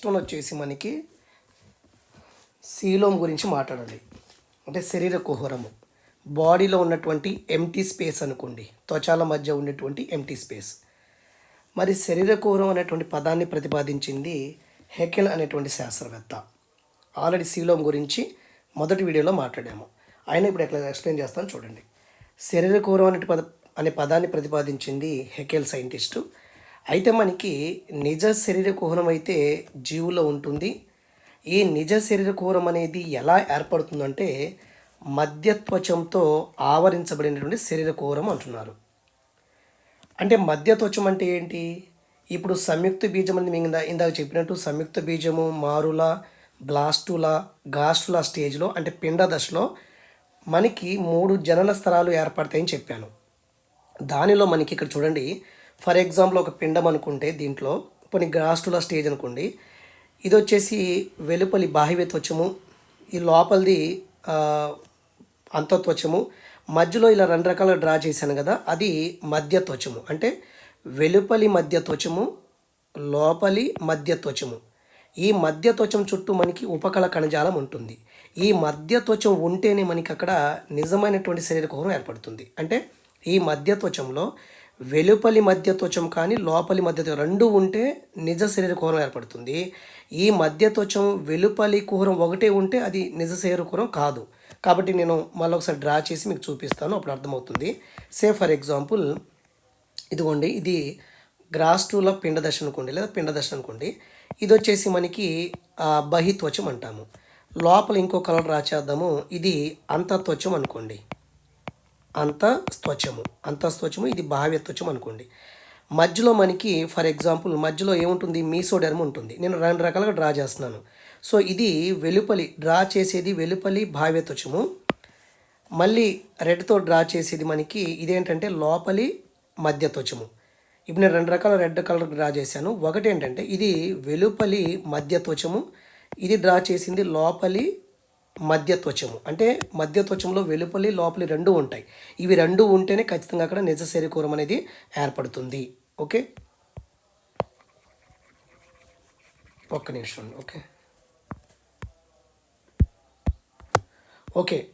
Next వచ్చేసి మనకి coelom గురించి మాట్లాడాలి. అంటే శరీర కుహరము. బాడీలో ఉన్నటువంటి ఎంటీ స్పేస్ అనుకోండి. త్వచాల మధ్య ఉన్నటువంటి ఎంటీ స్పేస్ మరి శరీర కుహరం అనేటువంటి పదాన్ని ప్రతిపాదించింది హెకెల్ అనేటువంటి శాస్త్రవేత్త. ఆల్రెడీ సీలోమ్ గురించి మొదటి వీడియోలో మాట్లాడాము. ఆయన ఇప్పుడు ఎట్లా ఎక్స్ప్లెయిన్ చేస్తాను చూడండి. శరీర కుహరం అనే పద అనే పదాన్ని ప్రతిపాదించింది హెకెల్ సైంటిస్టు. అయితే మనకి నిజ శరీర కుహరం అయితే జీవులో ఉంటుంది. ఈ నిజ శరీర కుహరం అనేది ఎలా ఏర్పడుతుందంటే మధ్యత్వచంతో ఆవరించబడినటువంటి శరీర కుహరం అంటున్నారు. అంటే మధ్యత్వచం అంటే ఏంటి? ఇప్పుడు సంయుక్త బీజం అని మేము ఇందాక చెప్పినట్టు సంయుక్త బీజము మారుల బ్లాస్టుల గాస్టుల స్టేజ్లో అంటే పిండ దశలో మనకి మూడు జనన స్థలాలు ఏర్పడతాయని చెప్పాను. దానిలో మనకి ఇక్కడ చూడండి ఫర్ ఎగ్జాంపుల్ ఒక పిండం అనుకుంటే దీంట్లో కొన్ని గ్రాస్టుల స్టేజ్ అనుకోండి ఇది వచ్చేసి వెలుపలి బాహ్య త్వచము ఈ లోపలిది అంతత్వచము మధ్యలో ఇలా రెండు రకాల డ్రా చేశాను కదా అది మధ్య త్వచము. అంటే వెలుపలి మధ్య త్వచము లోపలి మధ్య త్వచము. ఈ మధ్య త్వచం చుట్టూ మనకి ఉపకళ కణజాలం ఉంటుంది. ఈ మధ్య త్వచం ఉంటేనే మనకి అక్కడ నిజమైనటువంటి శరీర కుహరం ఏర్పడుతుంది. అంటే ఈ మధ్య త్వచంలో వెలుపలి మధ్య త్వచం కానీ లోపలి మధ్య రెండు ఉంటే నిజ శరీర కుహరం ఏర్పడుతుంది. ఈ మధ్య త్వచం వెలుపలి కుహరం ఒకటే ఉంటే అది నిజ శరీర కుహరం కాదు. కాబట్టి నేను మళ్ళొకసారి డ్రా చేసి మీకు చూపిస్తాను అప్పుడు అర్థమవుతుంది. సే ఫర్ ఎగ్జాంపుల్ ఇదిగోండి ఇది గ్రాస్టూల పిండదశ అనుకోండి లేదా పిండదశ అనుకోండి. ఇది వచ్చేసి మనకి బహి బహిత్వచం అంటాము. లోపల ఇంకో కలర్ రాచేద్దాము ఇది అంతత్వచం అనుకోండి. అంతస్త్వచము అంతస్త్వచము ఇది భావ్యత్వచం అనుకోండి. మధ్యలో మనకి ఫర్ ఎగ్జాంపుల్ మధ్యలో ఏముంటుంది? మీసోడెర్మ్ ఉంటుంది. నేను రెండు రకాలుగా డ్రా చేస్తున్నాను. సో ఇది వెలుపలి డ్రా చేసేది వెలుపలి భావ్యత్వచము మళ్ళీ రెడ్తో డ్రా చేసేది మనకి ఇదేంటంటే లోపలి మధ్యత్వచము ఇప్పుడు నేను రెండు రకాల రెడ్ కలర్ డ్రా చేశాను. ఒకటి ఏంటంటే ఇది వెలుపలి మధ్యత్వచము ఇది డ్రా చేసింది లోపలి మధ్యత్వచము. అంటే మధ్యత్వచంలో వెలుపలి లోపలి రెండు ఉంటాయి. ఇవి రెండు ఉంటేనే ఖచ్చితంగా అక్కడ నిజ శరీకూరం అనేది ఏర్పడుతుంది. ఓకే? ఒక్క నిమిషం ఓకే? ఓకే.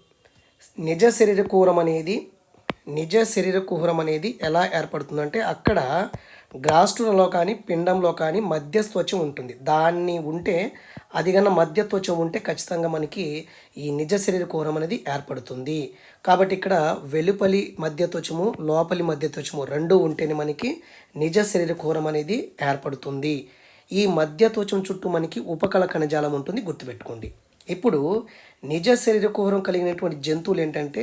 నిజ శరీర కూరం అనేది నిజ శరీర కుహరం అనేది ఎలా ఏర్పడుతుందంటే అక్కడ గ్రాస్టులలో కానీ పిండంలో కానీ మధ్యస్త్వచం ఉంటుంది. దాన్ని ఉంటే అది కన్నా మధ్యత్వచం ఉంటే ఖచ్చితంగా మనకి ఈ నిజ శరీర కుహరం అనేది ఏర్పడుతుంది. కాబట్టి ఇక్కడ వెలుపలి మధ్య త్వచము లోపలి మధ్య త్వచము రెండు ఉంటేనే మనకి నిజ శరీర కుహరం అనేది ఏర్పడుతుంది. ఈ మధ్య త్వచం చుట్టూ మనకి ఉపకళ కణజాలం ఉంటుంది గుర్తుపెట్టుకోండి. ఇప్పుడు నిజ శరీర కుహరం కలిగినటువంటి జంతువులు ఏంటంటే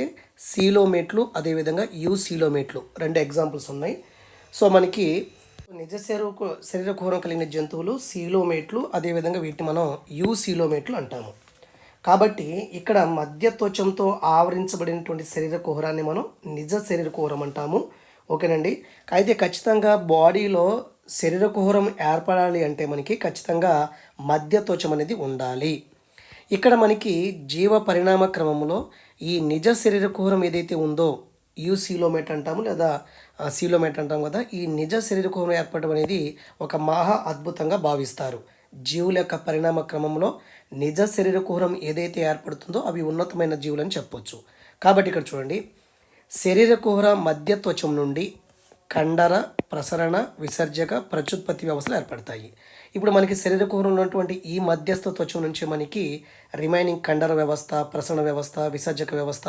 సీలోమేట్లు అదేవిధంగా యూ సీలోమేట్లు రెండు ఎగ్జాంపుల్స్ ఉన్నాయి. సో మనకి నిజ శరీర శరీర కలిగిన జంతువులు సీలోమేట్లు అదేవిధంగా వీటిని మనం యూ సీలోమేట్లు అంటాము. కాబట్టి ఇక్కడ మధ్య త్వచంతో ఆవరించబడినటువంటి శరీర కుహరాన్ని మనం నిజ శరీర కుహరం అంటాము. ఓకేనండి? అయితే ఖచ్చితంగా బాడీలో శరీర కుహరం ఏర్పడాలి అంటే మనకి ఖచ్చితంగా మధ్య త్వచం అనేది ఉండాలి. ఇక్కడ మనకి జీవ పరిణామ క్రమంలో ఈ నిజ శరీర కుహరం ఏదైతే ఉందో యూసీలోమేట్ అంటాము లేదా ఆ, సీలోమేట్ అంటాం కదా ఈ నిజ శరీర ఏర్పడడం అనేది ఒక మహా అద్భుతంగా భావిస్తారు. జీవుల యొక్క పరిణామ క్రమంలో నిజ శరీర కుహరం ఏదైతే ఏర్పడుతుందో అవి ఉన్నతమైన జీవులని చెప్పొచ్చు. కాబట్టి ఇక్కడ చూడండి శరీర కుహర మధ్యత్వచం నుండి కండర ప్రసరణ విసర్జక ప్రత్యుత్పత్తి వ్యవస్థలు ఏర్పడతాయి. ఇప్పుడు మనకి శరీర కుహరం ఉన్నటువంటి ఈ మధ్యస్థ త్వచం నుంచి మనకి రిమైనింగ్ కండర వ్యవస్థ ప్రసరణ వ్యవస్థ విసర్జక వ్యవస్థ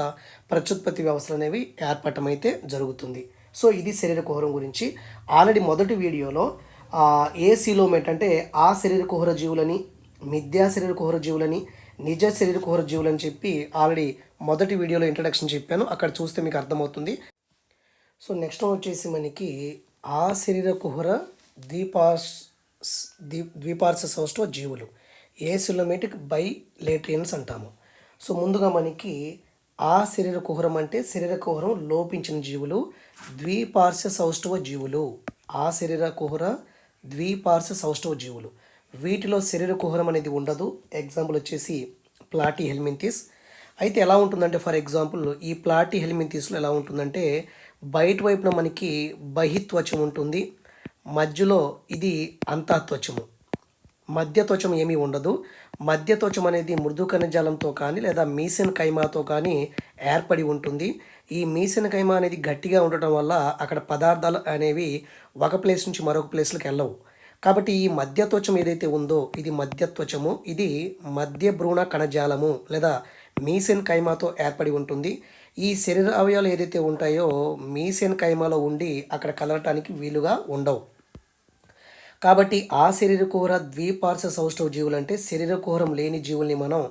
ప్రత్యుత్పత్తి వ్యవస్థలు అనేవి ఏర్పడటం అయితే జరుగుతుంది. సో ఇది శరీర కుహరం గురించి. ఆల్రెడీ మొదటి వీడియోలో ఏ సిలోమేట్ అంటే ఆ శరీర కుహర జీవులని మిథ్యా శరీర కుహర జీవులని నిజ శరీర కుహర జీవులని చెప్పి ఆల్రెడీ మొదటి వీడియోలో ఇంట్రడక్షన్ చెప్పాను. అక్కడ చూస్తే మీకు అర్థమవుతుంది. సో నెక్స్ట్ వచ్చేసి మనకి ఆ శరీర కుహర ద్వీపార్స్ ద్వీ ద్వీపార్శ సౌష్ఠవ జీవులు. ఏ సిలోమేటిక్ బై లేట్రియన్స్ అంటాము. సో ముందుగా మనకి ఆ శరీర కుహరం అంటే శరీర కుహరం లోపించిన జీవులు ద్విపార్శ్వ సౌష్ఠవ జీవులు. ఆ శరీర కుహర ద్విపార్శ్వ సౌష్ఠవ జీవులు. వీటిలో శరీర కుహరం అనేది ఉండదు. ఎగ్జాంపుల్ వచ్చేసి ప్లాటీ హెల్మింతిస్. అయితే ఎలా ఉంటుందంటే ఫర్ ఎగ్జాంపుల్ ఈ ప్లాటీ హెల్మింతిస్లో ఎలా ఉంటుందంటే బయట వైపున మనకి బహిత్వచం ఉంటుంది. మధ్యలో ఇది అంతత్వచము. మధ్యత్వచం ఏమీ ఉండదు. మధ్యత్వచం అనేది మృదు కణజాలంతో కానీ లేదా మీసెన్ కైమాతో కానీ ఏర్పడి ఉంటుంది. ఈ మీసెన్ కైమా అనేది గట్టిగా ఉండటం వల్ల అక్కడ పదార్థాలు అనేవి ఒక ప్లేస్ నుంచి మరొక ప్లేస్లకు వెళ్ళవు. కాబట్టి ఈ మధ్యత్వచం ఏదైతే ఉందో ఇది మధ్యత్వచము ఇది మధ్య భ్రూణ కణజాలము లేదా మీసెన్ కైమాతో ఏర్పడి ఉంటుంది. ఈ శరీర అవయవాలు ఏదైతే ఉంటాయో మీసెన్ కైమాలో ఉండి అక్కడ కలవటానికి వీలుగా ఉండవు. కాబట్టి ఆ శరీరకూర ద్విపార్శ్వ సౌష్ఠవ జీవులు అంటే శరీర లేని జీవుల్ని మనం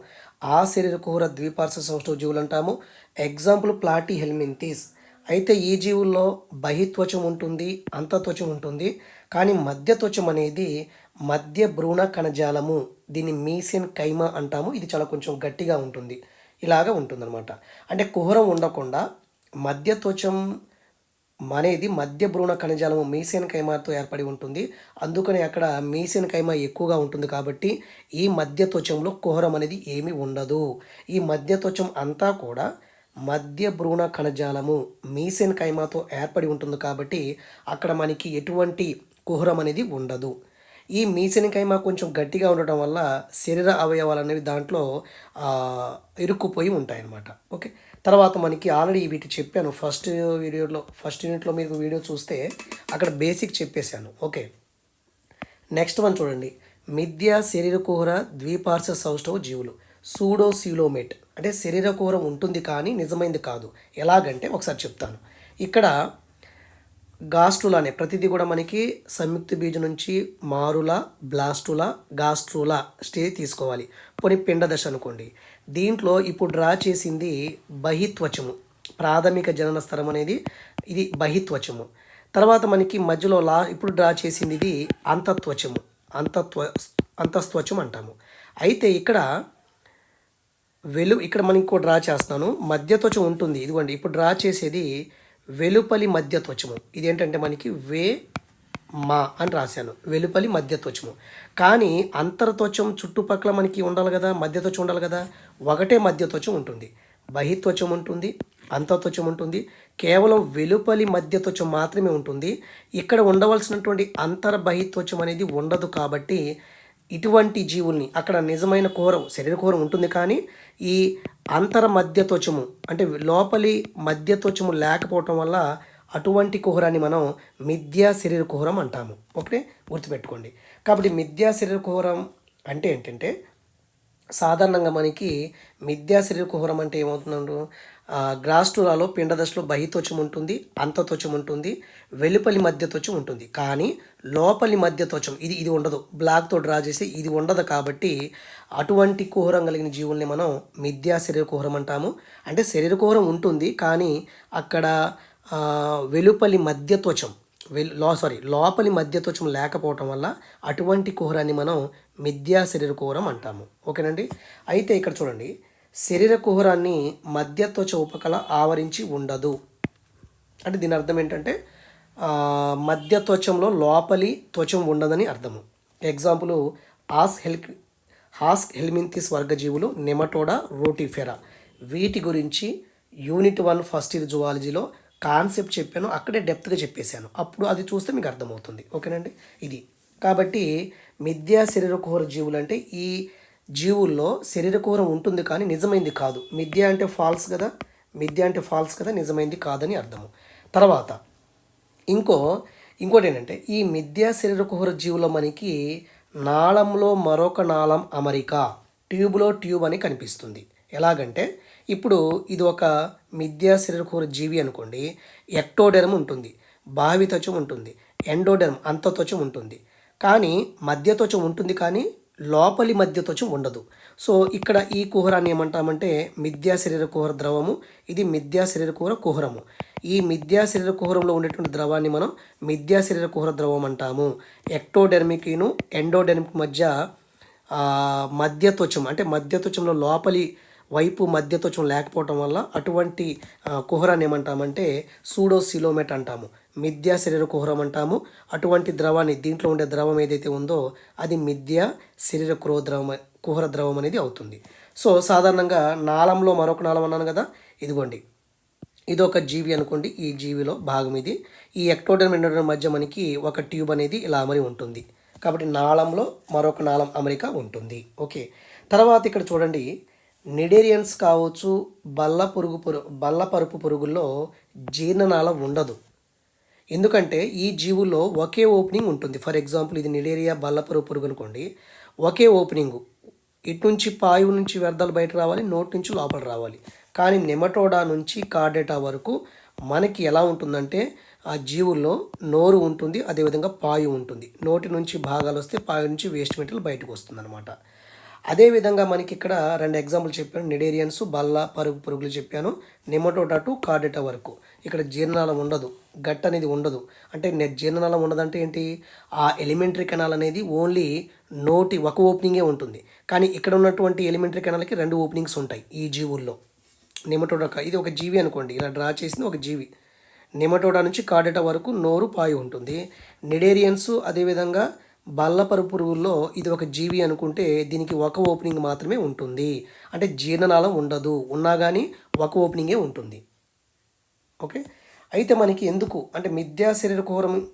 ఆ శరీర ద్విపార్శ్వ సౌష్ఠవ జీవులు అంటాము ఎగ్జాంపుల్ ప్లాటీ హెల్మింతీస్ అయితే ఈ జీవుల్లో బహిత్వచం ఉంటుంది అంతత్వచం ఉంటుంది. కానీ మధ్యత్వచం అనేది మధ్య భ్రూణ కణజాలము దీన్ని మీసిన్ కైమా అంటాము. ఇది చాలా కొంచెం గట్టిగా ఉంటుంది. ఇలాగా ఉంటుందన్నమాట. అంటే కుహరం ఉండకుండా మధ్యత్వచం అనేది మధ్య భ్రూణ కణజాలము మీసేన్ కైమాతో ఏర్పడి ఉంటుంది. అందుకని అక్కడ మీసేన్ కైమా ఎక్కువగా ఉంటుంది కాబట్టి ఈ మధ్య త్వచంలో కుహరం అనేది ఏమీ ఉండదు. ఈ మధ్య త్వచం అంతా కూడా మధ్య భ్రూణ కణజాలము మీసేన్ కైమాతో ఏర్పడి ఉంటుంది కాబట్టి అక్కడ మనకి ఎటువంటి కుహరం అనేది ఉండదు. ఈ మీసెన్ కైమా కొంచెం గట్టిగా ఉండటం వల్ల శరీర అవయవాలు అనేవి దాంట్లో ఇరుక్కుపోయి ఉంటాయన్నమాట. ఓకే? తర్వాత మనకి ఆల్రెడీ వీటి చెప్పాను ఫస్ట్ వీడియోలో ఫస్ట్ యూనిట్లో మీకు వీడియో చూస్తే అక్కడ బేసిక్ చెప్పేశాను. ఓకే. నెక్స్ట్ వన్ చూడండి. మిథ్య శరీరకుహర కుహర సౌష్ఠవ జీవులు. సూడో సీలోమేట్ అంటే శరీరకుహరం ఉంటుంది కానీ నిజమైంది కాదు. ఎలాగంటే ఒకసారి చెప్తాను. ఇక్కడ గాస్ట్రులా అనే ప్రతిదీ కూడా మనకి సంయుక్త బీజం నుంచి మారుల బ్లాస్టుల గాస్ట్రుల స్టేజ్ తీసుకోవాలి. పోనీ పిండ దశ అనుకోండి. దీంట్లో ఇప్పుడు డ్రా చేసింది బహిత్వచము. ప్రాథమిక జనన స్థలం అనేది ఇది బహిత్వచము. తర్వాత మనకి మధ్యలో లా ఇప్పుడు డ్రా చేసింది ఇది అంతత్వచము. అంతత్వ అంతస్త్వచం అంటాము. అయితే ఇక్కడ వెలు ఇక్కడ మనం ఇంకో డ్రా చేస్తాను మధ్యత్వచం ఉంటుంది. ఇదిగోండి ఇప్పుడు డ్రా చేసేది వెలుపలి మధ్యత్వచము. ఇదేంటంటే మనకి వే మా అని రాశాను. వెలుపలి మధ్యత్వచము. కానీ అంతర్త్వచం చుట్టుపక్కల మనకి ఉండాలి కదా మధ్యత్వచం ఉండాలి కదా. ఒకటే మధ్య త్వచం ఉంటుంది. బహిత్వచం ఉంటుంది అంతత్వచం ఉంటుంది. కేవలం వెలుపలి మధ్య త్వచం మాత్రమే ఉంటుంది. ఇక్కడ ఉండవలసినటువంటి అంతర బహిత్వచం అనేది ఉండదు కాబట్టి ఇటువంటి జీవుల్ని అక్కడ నిజమైన కోరం శరీర కోరం ఉంటుంది కానీ ఈ అంతర మధ్య త్వచము అంటే లోపలి మధ్య త్వచము లేకపోవటం వల్ల అటువంటి కుహరాన్ని మనం మిథ్యా శరీర కుహరం అంటాము. ఓకే? గుర్తుపెట్టుకోండి. కాబట్టి మిథ్యా శరీర కుహరం అంటే ఏంటంటే సాధారణంగా మనకి మిథ్యా శరీర కుహరం అంటే ఏమవుతుందండు? గ్రాస్టురాలో పిండ దశలో బహిత్వచం ఉంటుంది అంతత్వచం ఉంటుంది వెలుపలి మధ్యత్వచం ఉంటుంది. కానీ లోపలి మధ్యత్వచం ఇది ఇది ఉండదు. బ్లాక్తో డ్రా చేసి ఇది ఉండదు కాబట్టి అటువంటి కుహరం కలిగిన జీవుల్ని మనం మిథ్యా శరీర కుహరం అంటాము. అంటే శరీర కుహరం ఉంటుంది కానీ అక్కడ వెలుపలి మధ్య త్వచం లో సారీ లోపలి మధ్యతోచం లేకపోవటం వల్ల అటువంటి కుహరాన్ని మనం మిథ్యా శరీర కుహరం అంటాము. ఓకేనండి? అయితే ఇక్కడ చూడండి. శరీర కుహరాన్ని మధ్యత్వచ ఉపకళ ఆవరించి ఉండదు. అంటే దీని అర్థం ఏంటంటే మధ్య త్వచంలో లోపలి త్వచం ఉండదని అర్థము. ఎగ్జాంపుల్ ఆస్ హెల్ హాస్ హెల్మింతిస్ వర్గజీవులు నెమటోడా రోటిఫెరా వీటి గురించి యూనిట్ వన్ ఫస్ట్ ఇయర్ జువాలజీలో కాన్సెప్ట్ చెప్పాను అక్కడే డెప్త్గా చెప్పేశాను. అప్పుడు అది చూస్తే మీకు అర్థమవుతుంది. ఓకేనండి? ఇది. కాబట్టి మిథ్యా శరీర జీవులు అంటే ఈ జీవుల్లో శరీర ఉంటుంది కానీ నిజమైంది కాదు. మిథ్య అంటే ఫాల్స్ కదా? మిథ్య అంటే ఫాల్స్ కదా? నిజమైంది కాదని అర్థము. తర్వాత ఇంకో ఇంకోటి ఏంటంటే ఈ మిథ్యా శరీర జీవుల మనకి నాళంలో మరొక నాళం అమరిక ట్యూబ్లో ట్యూబ్ అని కనిపిస్తుంది. ఎలాగంటే ఇప్పుడు ఇది ఒక మిథ్యా శరీర జీవి అనుకోండి ఎక్టోడెర్మ్ ఉంటుంది బావి త్వచం ఉంటుంది ఎండోడెర్మ్ అంతత్వచం ఉంటుంది. కానీ మధ్య త్వచం ఉంటుంది కానీ లోపలి మధ్య త్వచం ఉండదు. సో ఇక్కడ ఈ కుహరాన్ని ఏమంటామంటే మిథ్యా శరీర కుహర ద్రవము ఇది మిథ్యా శరీర కుహర కుహరము. ఈ మిథ్యా శరీర కుహరంలో ఉండేటువంటి ద్రవాన్ని మనం మిథ్యా శరీర కుహర ద్రవం అంటాము. ఎక్టోడెర్మికిను ఎండోడెర్మిక్ మధ్య మధ్య త్వచం అంటే మధ్యత్వచంలో లోపలి వైపు మధ్యత్వచం లేకపోవటం వల్ల అటువంటి కుహరాన్ని ఏమంటామంటే సూడోసిలోమెట్ అంటాము. మిథ్యా శరీర కుహరం అంటాము. అటువంటి ద్రవాన్ని దీంట్లో ఉండే ద్రవం ఏదైతే ఉందో అది మిథ్యా శరీర కుహర ద్రవం కుహర ద్రవం అనేది అవుతుంది. సో సాధారణంగా నాళంలో మరొక నాళం అన్నాను కదా ఇదిగోండి. ఇది ఒక జీవి అనుకోండి ఈ జీవిలో భాగం ఇది. ఈ ఎక్టోడర్మ్ ఎండోడర్మ్ మధ్య మనకి ఒక ట్యూబ్ అనేది ఇలా అమరి ఉంటుంది. కాబట్టి నాళంలో మరొక నాళం అమరిక ఉంటుంది. ఓకే. తర్వాత ఇక్కడ చూడండి నిడేరియన్స్ కావచ్చు బల్ల పురుగు పురు బల్ల పరుపు పురుగుల్లో జీర్ణనాళ ఉండదు. ఎందుకంటే ఈ జీవుల్లో ఒకే ఓపెనింగ్ ఉంటుంది. ఫర్ ఎగ్జాంపుల్ ఇది నిడేరియా బల్లపరు పురుగు అనుకోండి. ఒకే ఓపెనింగ్. ఇటు నుంచి పాయువు నుంచి వ్యర్థాలు బయట రావాలి నోటి నుంచి లోపల రావాలి. కానీ నెమటోడా నుంచి కార్డేటా వరకు మనకి ఎలా ఉంటుందంటే ఆ జీవుల్లో నోరు ఉంటుంది అదేవిధంగా పాయు ఉంటుంది. నోటి నుంచి భాగాలు వస్తే పాయు నుంచి వేస్ట్ మెటీరియల్ బయటకు వస్తుంది అదేవిధంగా మనకి ఇక్కడ రెండు ఎగ్జాంపుల్ చెప్పాను. నిడేరియన్స్ బల్ల పరుగు పురుగులు చెప్పాను. నెమటోటా టు కార్డేటా వరకు. ఇక్కడ జీర్ణనాళం ఉండదు. గట్ అనేది ఉండదు. అంటే జీర్ణనాళం ఉండదంటే ఏంటి? ఆ ఎలిమెంటరీ కెనాల్ అనేది ఓన్లీ నోటి ఒక ఓపెనింగే ఉంటుంది. కానీ ఇక్కడ ఉన్నటువంటి ఎలిమెంటరీ కెనాల్కి రెండు ఓపెనింగ్స్ ఉంటాయి ఈ జీవుల్లో. నెమటోడా ఇది ఒక జీవి అనుకోండి. ఇలా డ్రా చేసిన ఒక జీవి. నెమటోడా నుంచి కార్డేటా వరకు నోరు పాయి ఉంటుంది. నిడేరియన్స్ అదేవిధంగా బల్లపరు పురుగుల్లో ఇది ఒక జీవి అనుకుంటే దీనికి ఒక ఓపెనింగ్ మాత్రమే ఉంటుంది. అంటే జీర్ణనాళం ఉండదు. ఉన్నా కానీ ఒక ఓపెనింగే ఉంటుంది. ఓకే? అయితే మనకి ఎందుకు? అంటే మిథ్యా శరీర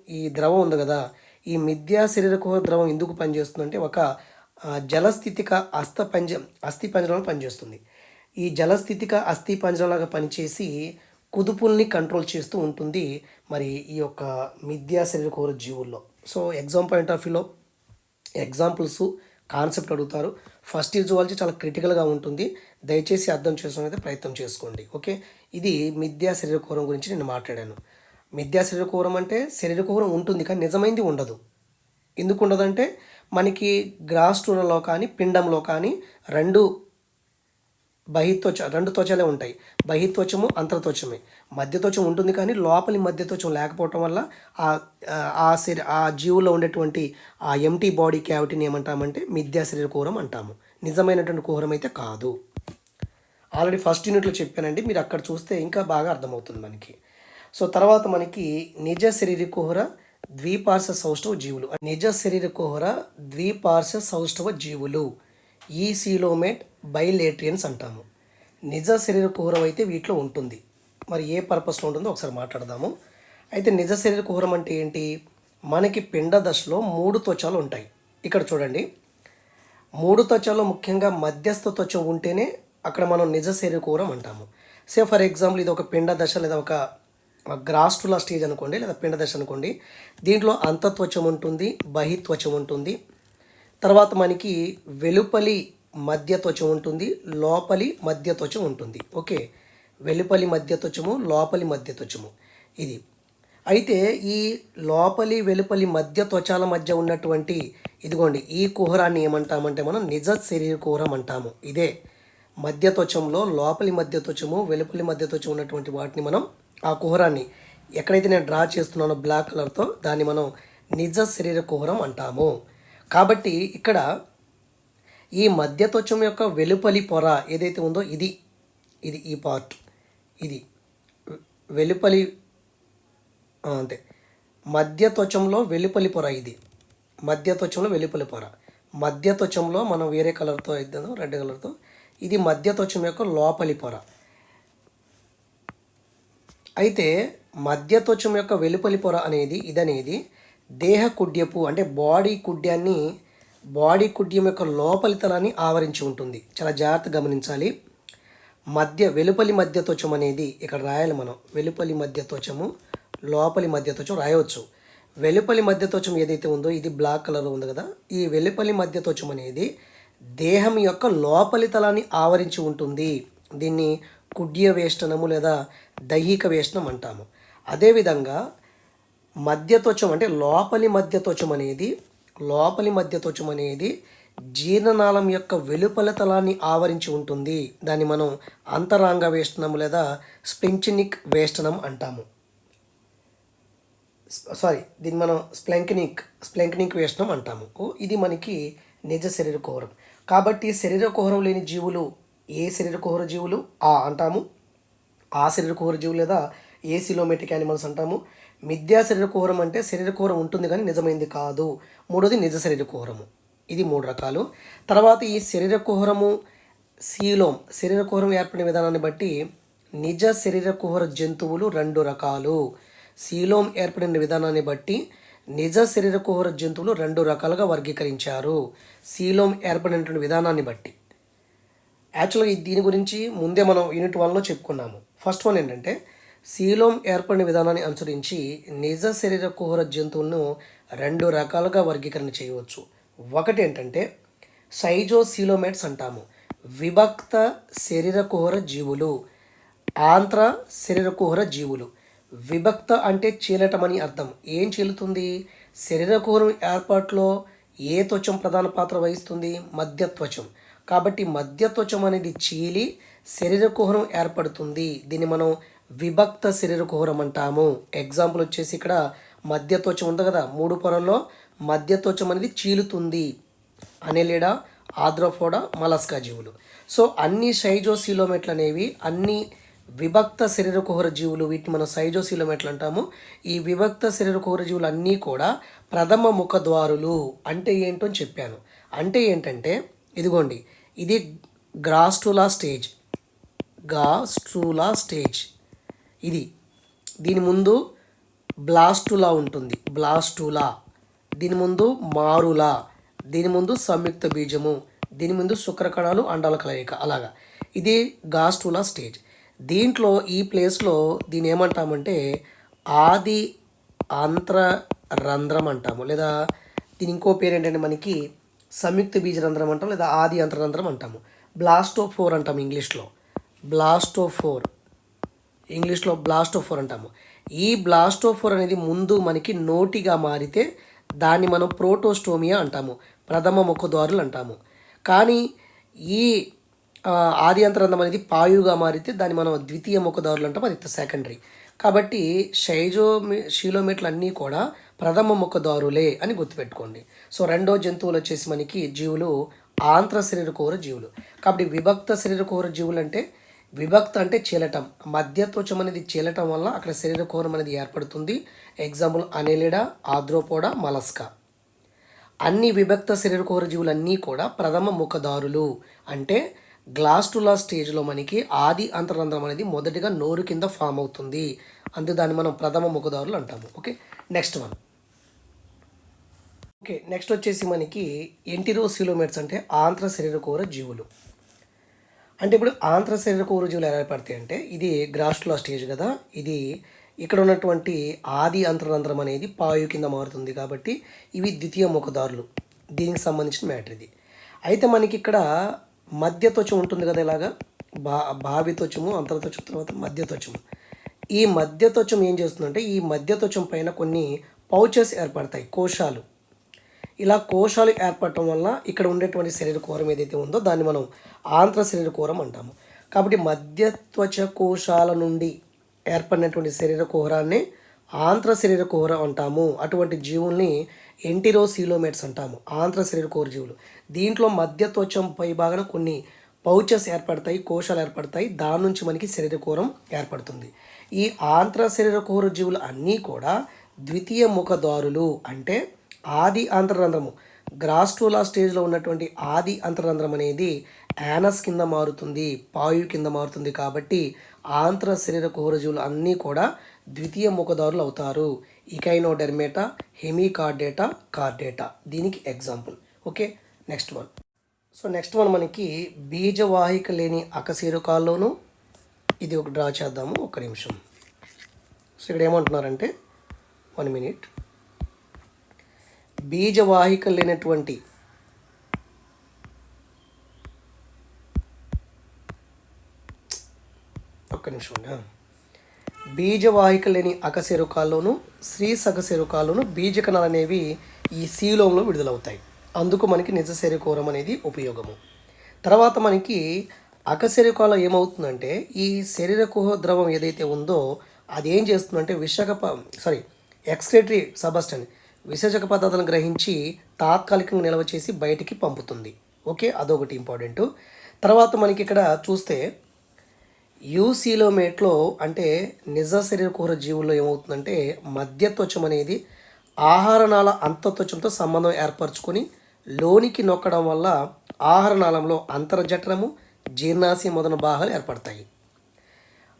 ఈ ద్రవం ఉంది కదా. ఈ మిథ్యా శరీర ద్రవం ఎందుకు పనిచేస్తుందంటే ఒక జలస్థితిక అస్థ పంజ అస్థి పంజరంలో పనిచేస్తుంది. ఈ జలస్థితిక అస్థి పంజరంలాగా పనిచేసి కుదుపుల్ని కంట్రోల్ చేస్తూ ఉంటుంది మరి ఈ యొక్క మిథ్యా శరీర జీవుల్లో. సో ఎగ్జామ్ పాయింట్ ఆఫ్ వ్యూలో ఎగ్జాంపుల్స్ కాన్సెప్ట్ అడుగుతారు. ఫస్ట్ ఇయర్ జువాలజీ చాలా క్రిటికల్గా ఉంటుంది. దయచేసి అర్థం చేసుకునేది ప్రయత్నం చేసుకోండి. ఓకే? ఇది మిథ్యా శరీరకోరం గురించి నేను మాట్లాడాను. మిథ్యా శరీరకోరం అంటే శరీరకోరం ఉంటుంది కానీ నిజమైంది ఉండదు. ఎందుకు ఉండదంటే మనకి గ్రాస్టూలలో కానీ పిండంలో కానీ రెండు బహిత్వచం రెండు త్వచలే ఉంటాయి. బహిత్వచము అంతర్త్వచమే. మధ్యత్వచం ఉంటుంది కానీ లోపలి మధ్యత్వచం లేకపోవటం వల్ల ఆ ఆ శరీ ఆ జీవులో ఉండేటువంటి ఆ ఎంటీ బాడీ క్యావిటీని ఏమంటామంటే మిథ్యా శరీర కుహరం అంటాము. నిజమైనటువంటి కుహరం అయితే కాదు. ఆల్రెడీ ఫస్ట్ యూనిట్లో చెప్పానండి. మీరు అక్కడ చూస్తే ఇంకా బాగా అర్థమవుతుంది మనకి. సో తర్వాత మనకి నిజ శరీర కుహర ద్విపార్శ్వ సౌష్ఠవ జీవులు. నిజ శరీర కుహర ద్విపార్శ్వ సౌష్ఠవ జీవులు. ఈ సీలోమేట్ బైలేట్రియన్స్ అంటాము. నిజ శరీర కుహరం అయితే వీటిలో ఉంటుంది. మరి ఏ పర్పస్లో ఉంటుందో ఒకసారి మాట్లాడదాము. అయితే నిజ శరీర కుహరం అంటే ఏంటి? మనకి పిండ దశలో మూడు త్వచాలు ఉంటాయి. ఇక్కడ చూడండి. మూడు త్వచాలో ముఖ్యంగా మధ్యస్థ త్వచ ఉంటేనే అక్కడ మనం నిజ శరీర కుహరం అంటాము. సే ఫర్ ఎగ్జాంపుల్ ఇది ఒక పిండ దశ లేదా ఒక గ్రాస్టుల స్టేజ్ అనుకోండి లేదా పిండ దశ అనుకోండి. దీంట్లో అంతత్వచం ఉంటుంది బహిత్వచం ఉంటుంది. తర్వాత మనకి వెలుపలి మధ్య త్వచం ఉంటుంది లోపలి మధ్య త్వచం ఉంటుంది. ఓకే? వెలుపలి మధ్య త్వచము లోపలి మధ్య త్వచము. ఇది. అయితే ఈ లోపలి వెలుపలి మధ్య త్వచాల మధ్య ఉన్నటువంటి ఇదిగోండి ఈ కుహరాన్ని ఏమంటామంటే మనం నిజ శరీర కుహరం అంటాము. ఇదే. మధ్య త్వచంలో లోపలి మధ్య త్వచము వెలుపలి మధ్య త్వచం ఉన్నటువంటి వాటిని మనం ఆ కుహరాన్ని ఎక్కడైతే నేను డ్రా చేస్తున్నానో బ్లాక్ కలర్తో దాన్ని మనం నిజ శరీర కుహరం అంటాము. కాబట్టి ఇక్కడ ఈ మధ్య త్వచం యొక్క వెలుపలి పొర ఏదైతే ఉందో ఇది ఇది ఈ పార్ట్ ఇది. వెలుపలి అంతే. మధ్య త్వచంలో వెలుపలి పొర ఇది. మధ్య త్వచంలో వెలుపలి పొర. మధ్య త్వచంలో మనం వేరే కలర్తో ఇద్దాం రెడ్ కలర్తో. ఇది మధ్య త్వచం యొక్క లోపలి పొర. అయితే మధ్య త్వచం యొక్క వెలుపలి పొర అనేది ఇదనేది దేహ కుడ్యపు అంటే బాడీ కుడ్యాన్ని బాడీ కుడ్యం యొక్క లోపలి తలాన్ని ఆవరించి ఉంటుంది. చాలా జాగ్రత్త గమనించాలి. మధ్య వెలుపలి మధ్య త్వచం అనేది ఇక్కడ రాయాలి మనం. వెలుపలి మధ్య త్వచము లోపలి మధ్య త్వచం రాయవచ్చు. వెలుపలి మధ్య త్వచం ఏదైతే ఉందో ఇది బ్లాక్ కలర్లో ఉంది కదా ఈ వెలుపలి మధ్య త్వచం అనేది దేహం యొక్క లోపలి తలాన్ని ఆవరించి ఉంటుంది. దీన్ని కుడ్య వేష్టనము లేదా దైహిక వేష్టనం అంటాము. అదేవిధంగా మధ్యత్వచం అంటే లోపలి మధ్యత్వచం అనేది లోపలి మధ్యత్వచం అనేది జీర్ణనాళం యొక్క వెలుపల తలాన్ని ఆవరించి ఉంటుంది. దాన్ని మనం అంతరాంగ వేష్టనం లేదా స్పెంచినిక్ వేష్టనం అంటాము. సారీ దీన్ని మనం స్ప్లెంకినిక్ స్ప్లెంకినిక్ వేష్టనం అంటాము. ఇది మనకి నిజ శరీర కుహరం. కాబట్టి శరీర కుహరం లేని జీవులు ఏ శరీర కుహర జీవులు? ఆ అంటాము. ఆ శరీర కుహర జీవులు లేదా ఏ సిలోమెటిక్ యానిమల్స్ అంటాము. మిథ్యా శరీర కుహరం అంటే శరీర కుహరం ఉంటుంది కానీ నిజమైంది కాదు. మూడోది నిజ శరీర కుహరము ఇది మూడు రకాలు. తర్వాత ఈ శరీర కుహరము శీలోం శరీర కుహరం ఏర్పడిన విధానాన్ని బట్టి నిజ శరీర కుహర జంతువులు రెండు రకాలు. శీలోం ఏర్పడిన విధానాన్ని బట్టి నిజ శరీర కుహర జంతువులు రెండు రకాలుగా వర్గీకరించారు. శీలోం ఏర్పడినటువంటి విధానాన్ని బట్టి. యాక్చువల్గా దీని గురించి ముందే మనం యూనిట్ వన్లో చెప్పుకున్నాము. ఫస్ట్ వన్ ఏంటంటే సీలోం ఏర్పడిన విధానాన్ని అనుసరించి నిజ శరీర కుహర జంతువులను రెండు రకాలుగా వర్గీకరణ చేయవచ్చు. ఒకటి ఏంటంటే సైజో సీలోమేట్స్ అంటాము. విభక్త శరీర కుహర జీవులు ఆంధ్ర శరీర కుహర జీవులు. విభక్త అంటే చీలటం అని అర్థం. ఏం చీలుతుంది? శరీర కుహరం ఏర్పాటులో ఏ త్వచం ప్రధాన పాత్ర వహిస్తుంది? మధ్య త్వచం. కాబట్టి మధ్య త్వచం అనేది చీలి శరీర కుహరం ఏర్పడుతుంది. దీన్ని మనం విభక్త శరీర కుహరం అంటాము. ఎగ్జాంపుల్ వచ్చేసి ఇక్కడ మధ్య త్వచం ఉంది కదా మూడు పొరల్లో మధ్య త్వచం అనేది చీలుతుంది అనేలిడ ఆద్రోఫోడా మలస్కా జీవులు. సో అన్ని సైజోసీలోమెట్లు అనేవి అన్ని విభక్త శరీర కుహర జీవులు వీటిని మనం సైజోసీలోమెట్లు అంటాము. ఈ విభక్త శరీర కుహర జీవులు అన్నీ కూడా ప్రథమ ముఖద్వారులు అంటే ఏంటో అని చెప్పాను. అంటే ఏంటంటే ఇదిగోండి ఇది గ్రాస్టులా స్టేజ్. గాస్ట్రూలా స్టేజ్. ఇది. దీని ముందు బ్లాస్టులా ఉంటుంది. బ్లాస్టులా. దీని ముందు మారులా. దీని ముందు సంయుక్త బీజము. దీని ముందు శుక్రకణాలు అండాల కలయిక అలాగా. ఇది గాస్టులా స్టేజ్. దీంట్లో ఈ ప్లేస్లో దీని ఏమంటామంటే ఆది ఆంత్ర రంధ్రం అంటాము. లేదా దీని ఇంకో పేరు ఏంటంటే మనకి సంయుక్త బీజ రంధ్రం అంటాం. లేదా ఆది అంతరంధ్రం అంటాము. బ్లాస్టోఫోర్ అంటాం ఇంగ్లీష్లో. బ్లాస్టోఫోర్. ఇంగ్లీష్లో బ్లాస్టోఫోర్ అంటాము. ఈ బ్లాస్టోఫోర్ అనేది ముందు మనకి నోటిగా మారితే దాన్ని మనం ప్రోటోస్టోమియా అంటాము. ప్రథమ ముఖద్వారులు అంటాము. కానీ ఈ ఆ, ఆది అంతరంధం అనేది పాయుగా మారితే దాన్ని మనం ద్వితీయ ముఖదారులు అంటాం అది సెకండరీ. కాబట్టి షైజో షీలోమీటర్లు అన్నీ కూడా ప్రథమ ముఖదారులే అని గుర్తుపెట్టుకోండి. సో రెండో జంతువులు వచ్చేసి మనకి జీవులు ఆంత్ర శరీరకూర జీవులు. కాబట్టి విభక్త శరీరకూర జీవులు అంటే విభక్త అంటే చీలటం. మధ్య త్వచం అనేది చీలటం వల్ల అక్కడ శరీర కోరం అనేది ఏర్పడుతుంది. Example Annelida Arthropoda Mollusca. అన్ని విభక్త శరీర కోర జీవులన్నీ కూడా ప్రథమ ముఖదారులు. అంటే గ్లాస్టులా స్టేజ్లో మనకి ఆది అంతరంధ్రం అనేది మొదటిగా నోరు కింద ఫామ్ అవుతుంది. అందుకే దాన్ని మనం ప్రథమ ముఖదారులు అంటాము. Okay next one okay next వచ్చేసి మనకి ఎంటిరోసిలోమేట్స్ అంటే ఆంధ్ర శరీరకోర జీవులు. అంటే ఇప్పుడు ఆంధ్ర శరీర కోర ఎలా ఏర్పడతాయి అంటే ఇది గ్రాస్టులా స్టేజ్ కదా ఇది ఇక్కడ ఉన్నటువంటి ఆది అంతరంధ్రం అనేది పాయు కింద మారుతుంది కాబట్టి ఇవి ద్వితీయ ముఖదారులు. దీనికి సంబంధించిన మ్యాటర్ ఇది. అయితే మనకి ఇక్కడ మధ్య త్వచం ఉంటుంది కదా ఇలాగా బా భావి త్వచము అంతర్త్వచం తర్వాత మధ్య త్వచము. ఈ మధ్య త్వచం ఏం చేస్తుందంటే ఈ మధ్య త్వచం పైన కొన్ని పౌచెస్ ఏర్పడతాయి కోశాలు. ఇలా కోశాలు ఏర్పడటం వల్ల ఇక్కడ ఉండేటువంటి శరీర కోరం ఏదైతే ఉందో దాన్ని మనం ఆంధ్ర శరీర కోరం అంటాము. కాబట్టి మధ్య త్వచ కోశాల నుండి ఏర్పడినటువంటి శరీర కుహరాన్ని ఆంత్ర శరీర కుహరం అంటాము. అటువంటి జీవుల్ని ఎంటిరోసీలోమేట్స్ అంటాము. ఆంధ్ర శరీర కుహర జీవులు. దీంట్లో మధ్య త్వచం పై భాగన కొన్ని పౌచెస్ ఏర్పడతాయి కోశాలు ఏర్పడతాయి. దాని నుంచి మనకి శరీర కోరం ఏర్పడుతుంది. ఈ ఆంత్ర శరీర కుహర జీవులు అన్నీ కూడా ద్వితీయ ముఖదారులు. అంటే ఆది అంతరంధ్రము. గ్రాస్టోలా స్టేజ్లో ఉన్నటువంటి ఆది అంతరంధ్రం అనేది యానస్ కింద మారుతుంది పాయు కింద మారుతుంది కాబట్టి ఆంత్ర శరీర కుహరజీవులు అన్నీ కూడా ద్వితీయ ముఖదారులు అవుతారు. Echinodermata Hemichordata Chordata. దీనికి example. Okay next one. So next one మనకి బీజవాహిక లేని అకశీరుకాల్లోనూ ఇది ఒక డ్రా చేద్దాము. ఒక నిమిషం. సో ఇక్కడ ఏమంటున్నారంటే వన్ మినిట్. బీజవాహిక లేనటువంటి ఒక్క నిమిషం బీజవాహిక లేని అకశేరుకాల్లోను స్త్రీ సగశేరుకాల్లోను బీజకణాలు అనేవి ఈ శీలంలో విడుదలవుతాయి. అందుకు మనకి నిజ శరీకోరం అనేది ఉపయోగము. తర్వాత మనకి అకశరీకాలో ఏమవుతుందంటే ఈ శరీర కుహ ద్రవం ఏదైతే ఉందో అది ఏం చేస్తుందంటే విశాఖప సారీ ఎక్స్క్రేటరీ సబస్టన్ విసర్జక పదార్థాలను గ్రహించి తాత్కాలికంగా నిల్వ చేసి బయటికి పంపుతుంది. ఓకే? అదొకటి ఇంపార్టెంట్. తర్వాత మనకి ఇక్కడ చూస్తే యూసీలోమేట్లో అంటే నిజ శరీర కూర జీవుల్లో ఏమవుతుందంటే మధ్య త్వచం అనేది ఆహారనాళ అంతత్వచంతో సంబంధం ఏర్పరచుకొని లోనికి నొక్కడం వల్ల ఆహారనాళంలో అంతర్జఠరము జీర్ణాశయం మొదలైన భాగాలు ఏర్పడతాయి.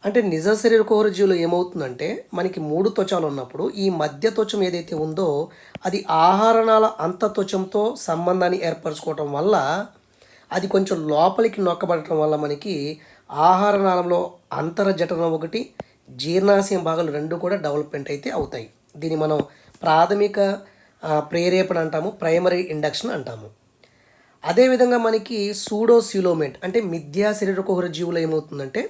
అంటే నిజ శరీర కోర జీవులు ఏమవుతుందంటే మనకి మూడు త్వచాలు ఉన్నప్పుడు ఈ మధ్య త్వచం ఏదైతే ఉందో అది ఆహారణాల అంత త్వచంతో సంబంధాన్ని ఏర్పరచుకోవటం వల్ల అది కొంచెం లోపలికి నొక్కబడటం వల్ల మనకి ఆహారనాళంలో అంతర జఠనం ఒకటి జీర్ణాశయం భాగాలు రెండు కూడా డెవలప్మెంట్ అయితే అవుతాయి. దీన్ని మనం ప్రాథమిక ప్రేరేపణ అంటాము ప్రైమరీ ఇండక్షన్ అంటాము. అదేవిధంగా మనకి సూడోసిలోమెంట్ అంటే మిథ్యా శరీరకోహర జీవులు ఏమవుతుందంటే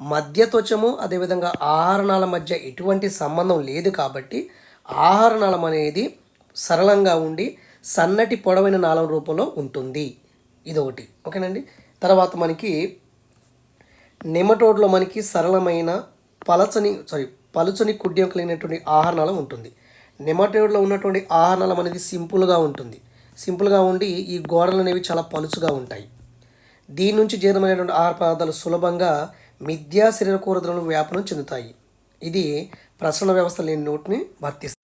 మధ్య త్వచము అదేవిధంగా ఆహరణాల మధ్య ఎటువంటి సంబంధం లేదు కాబట్టి ఆహారనాళం అనేది సరళంగా ఉండి సన్నటి పొడవైన నాళం రూపంలో ఉంటుంది. ఇదొకటి. ఓకేనండి? తర్వాత మనకి నెమటోడ్లో మనకి సరళమైన పలచని సారీ పలుచని కుడ్యం కలిగినటువంటి ఆహారనాళం ఉంటుంది. నెమటోడ్లో ఉన్నటువంటి ఆహారనాళం అనేది సింపుల్గా ఉంటుంది. సింపుల్గా ఉండి ఈ గోడలు అనేవి చాలా పలుచుగా ఉంటాయి. దీని నుంచి జీర్ణమైనటువంటి ఆహార పదార్థాలు సులభంగా మిథ్యా శరీర కూరదలను వ్యాపనం చెందుతాయి. ఇది ప్రసరణ వ్యవస్థ లేని నోటిని భర్తిస్తుంది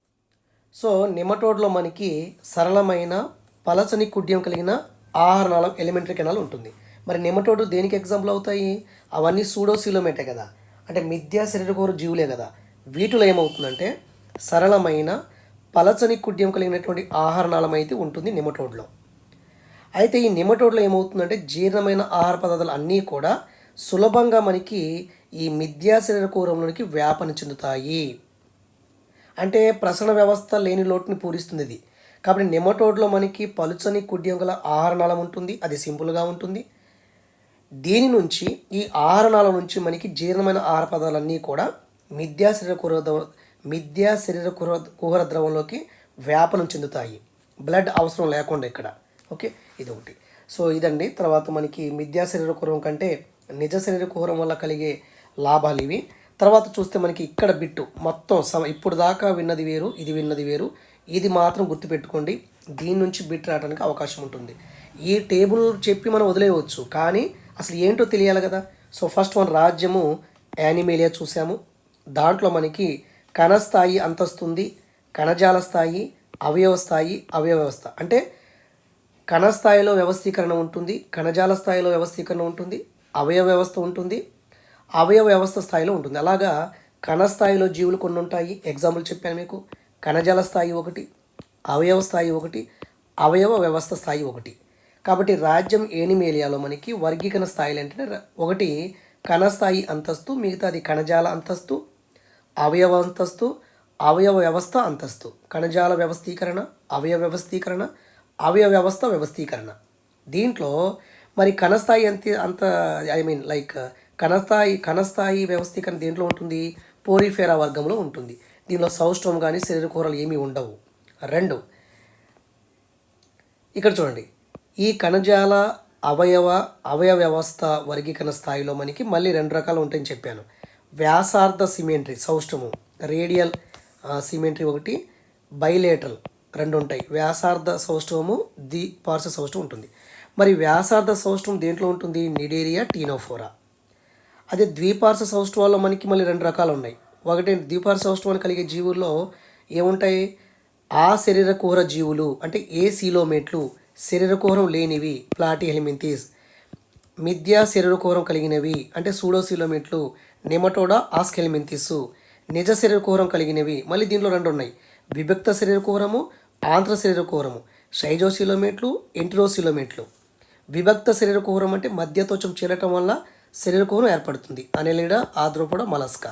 సో నిమటోడ్లో మనకి సరళమైన పలచని కుడ్యం కలిగిన ఆహారనాళం ఎలిమెంటరీ కెనాల్ ఉంటుంది. మరి నిమటోడ్ దేనికి ఎగ్జాంపుల్ అవుతాయి? అవన్నీ సూడోసిలోమేటే కదా. అంటే మిథ్యా శరీరకూర జీవులే కదా. వీటిలో ఏమవుతుందంటే సరళమైన పలచని కుడ్యం కలిగినటువంటి ఆహారనాళం అయితే ఉంటుంది నిమటోడ్లో. అయితే ఈ నిమటోడ్లో ఏమవుతుందంటే జీర్ణమైన ఆహార పదార్థాలు అన్నీ కూడా సులభంగా మనకి ఈ మిథ్యా శరీర కూరంలోనికి వ్యాపన చెందుతాయి. అంటే ప్రసరణ వ్యవస్థ లేని లోటుని పూరిస్తుంది ఇది. కాబట్టి నెమటోడ్లో మనకి పలుచని కుడ్యం గల ఆహారనాళం ఉంటుంది. అది సింపుల్గా ఉంటుంది. దీని నుంచి ఈ ఆహారనాళం నుంచి మనకి జీర్ణమైన ఆహార పదాలన్నీ కూడా మిథ్యా శరీర కుహర ద్రవ మిథ్యా శరీర కుహర కుహర ద్రవంలోకి వ్యాపనం చెందుతాయి. బ్లడ్ అవసరం లేకుండా ఇక్కడ. ఓకే? ఇది ఒకటి సో ఇదండి. తర్వాత మనకి మిథ్యా శరీర కురం కంటే నిజ శరీర కుహరం వల్ల కలిగే లాభాలు ఇవి. తర్వాత చూస్తే మనకి ఇక్కడ బిట్టు. మొత్తం సమ ఇప్పుడు దాకా విన్నది వేరు ఇది విన్నది వేరు. ఇది మాత్రం గుర్తుపెట్టుకోండి. దీని నుంచి బిట్ రావడానికి అవకాశం ఉంటుంది. ఈ టేబుల్ చెప్పి మనం వదిలేయవచ్చు. కానీ అసలు ఏంటో తెలియాలి కదా. సో ఫస్ట్ వన్ రాజ్యము యానిమేలియా చూసాము. దాంట్లో మనకి కణస్థాయి అంతస్తుంది కణజాల స్థాయి అవయవ స్థాయి అవయవ అంటే కణస్థాయిలో వ్యవస్థీకరణ ఉంటుంది. కణజాల స్థాయిలో వ్యవస్థీకరణ ఉంటుంది. అవయవ వ్యవస్థ ఉంటుంది. అవయవ వ్యవస్థ స్థాయిలో ఉంటుంది. అలాగా కణ స్థాయిలో జీవులు కొన్ని ఉంటాయి. ఎగ్జాంపుల్ చెప్పాను మీకు. కణజాల స్థాయి ఒకటి అవయవ స్థాయి ఒకటి అవయవ వ్యవస్థ స్థాయి ఒకటి. కాబట్టి రాజ్యం ఏనిమేలియాలో మనకి వర్గీకరణ స్థాయిలు ఏంటంటే ఒకటి కణ స్థాయి అంతస్తు మిగతాది కణజాల అంతస్తు అవయవ అంతస్తు అవయవ వ్యవస్థ అంతస్తు. కణజాల వ్యవస్థీకరణ అవయవ వ్యవస్థీకరణ అవయవ వ్యవస్థ వ్యవస్థీకరణ. దీంట్లో మరి కణస్థాయి అంత అంత ఐ మీన్ లైక్ కణస్థాయి కణస్థాయి వ్యవస్థీకరణ దేంట్లో ఉంటుంది? పోరిఫేరా వర్గంలో ఉంటుంది. దీనిలో సౌష్ఠవం కానీ శరీర కూరలు ఏమీ ఉండవు. రెండు. ఇక్కడ చూడండి. ఈ కణజాల అవయవ అవయవ వ్యవస్థ వర్గీకరణ స్థాయిలో మనకి మళ్ళీ రెండు రకాలు ఉంటాయని చెప్పాను. వ్యాసార్థ సిమెంట్రీ సౌష్టము. రేడియల్ సిమెంట్రీ ఒకటి బైలేటరల్ రెండు ఉంటాయి. వ్యాసార్థ సౌష్ఠవము ది పార్శ్వ సౌష్ఠవం ఉంటుంది. మరి వ్యాసార్థ సంవత్సరం దేంట్లో ఉంటుంది? Cnidaria Ctenophora. అదే ద్వీపార్శ్వ సౌష్ఠవాల్లో మనకి మళ్ళీ రెండు రకాలు ఉన్నాయి ఒకటి ద్వీపార్శ్వ సౌష్ఠవాన్ని కలిగే జీవుల్లో ఏముంటాయి? ఆ శరీర కుహర జీవులు అంటే ఏ సీలోమేట్లు శరీర కుహరం లేనివి ప్లాటి హెలిమింతీస్. మిథ్యా శరీర కుహరం కలిగినవి అంటే సూడోసీలోమేట్లు నెమటోడా ఆస్కెలిమింతిస్ నిజ శరీర కుహరం కలిగినవి మళ్ళీ దీనిలో రెండు ఉన్నాయి విభక్త శరీర కుహరము ఆంధ్ర శరీర కుహరము షైజోసిలోమేట్లు ఎంటిరోసిలోమేట్లు విభక్త శరీర కుహరం అంటే మధ్య త్వచం చీలటం వల్ల శరీర కుహరం ఏర్పడుతుంది. అనేలిడ ఆద్రోపడ మలస్క.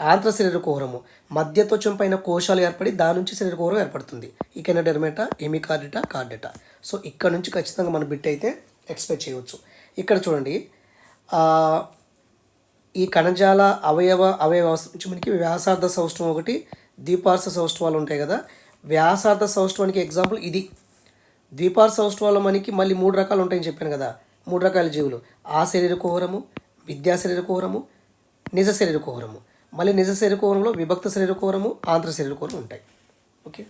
ఆంధ్ర శరీర కుహరము. మధ్య త్వచం పైన కోశాలు ఏర్పడి దాని నుంచి శరీర కుహరం ఏర్పడుతుంది. ఇకెన డెర్మేటా ఎమికార్డిటా కార్డెటా. సో ఇక్కడ నుంచి ఖచ్చితంగా మన బిట్ అయితే ఎక్స్పెక్ట్ చేయవచ్చు. ఇక్కడ చూడండి. ఈ కణజాల అవయవ అవయవ నుంచి మనకి వ్యాసార్థ సౌష్ఠం ఒకటి ద్వీపార్శ్వ సౌష్ఠవాలు ఉంటాయి కదా. వ్యాసార్థ సౌష్ఠవానికి ఎగ్జాంపుల్ ఇది. ద్వీపార్శ్వ మనకి మళ్ళీ మూడు రకాలు ఉంటాయని చెప్పాను కదా. మూడు రకాల జీవులు. ఆ శరీర కుహరము విద్యా శరీర కుహరము నిజ శరీర కుహరము. మళ్ళీ నిజ శరీర కుహరంలో విభక్త శరీర కుహరము ఆంధ్ర శరీర కుహరం ఉంటాయి. ఓకే?